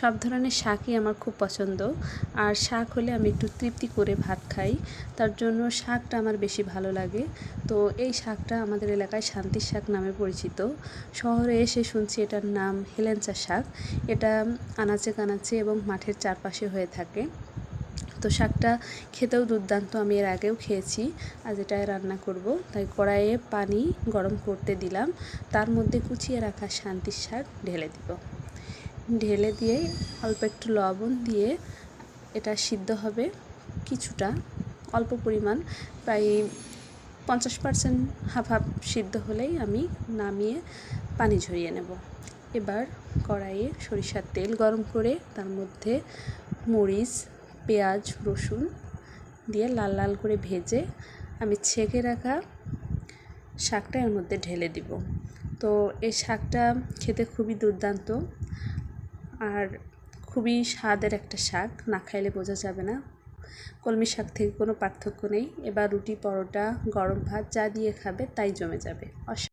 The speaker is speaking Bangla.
সব ধরনের শাকই আমার খুব পছন্দ। আর শাক হলে আমি একটু তৃপ্তি করে ভাত খাই। তার জন্য শাকটা আমার বেশি ভালো লাগে। তো এই শাকটা আমাদের এলাকায় শান্তির শাক নামে পরিচিত। শহরে এসে শুনছি এটার নাম হেলেঞ্চা শাক। এটা আনাচে কানাচে এবং মাঠের চারপাশে হয়ে থাকে। তো শাকটা খেতেও দুর্দান্ত, আমি এর আগেও খেয়েছি। আজ এটাই রান্না করব। তাই কড়াইয়ে পানি গরম করতে দিলাম। তার মধ্যে কুচিয়ে রাখা শান্তির শাক ঢেলে দিব। ঢেলে দিয়ে অল্প একটু লবণ দিয়ে এটা সিদ্ধ হবে কিছুটা, অল্প পরিমাণ। প্রায় পঞ্চাশ পার্সেন্ট হাফ হাফ সিদ্ধ হলেই আমি নামিয়ে পানি ঝরিয়ে নেব। এবার কড়াইয়ে সরিষার তেল গরম করে তার মধ্যে মরিচ, পেঁয়াজ, রসুন দিয়ে লাল লাল করে ভেজে আমি ছেঁকে রাখা শাকটা এর মধ্যে ঢেলে দিব। তো এই শাকটা খেতে খুবই দুর্দান্ত। আর খুবই স্বাদের একটা শাক, না খাইলে বোঝা যাবে না। কলমি শাক থেকে কোনো পার্থক্য নেই। এবার রুটি, পরোটা, গরম ভাত যা দিয়ে খাবে তাই জমে যাবে।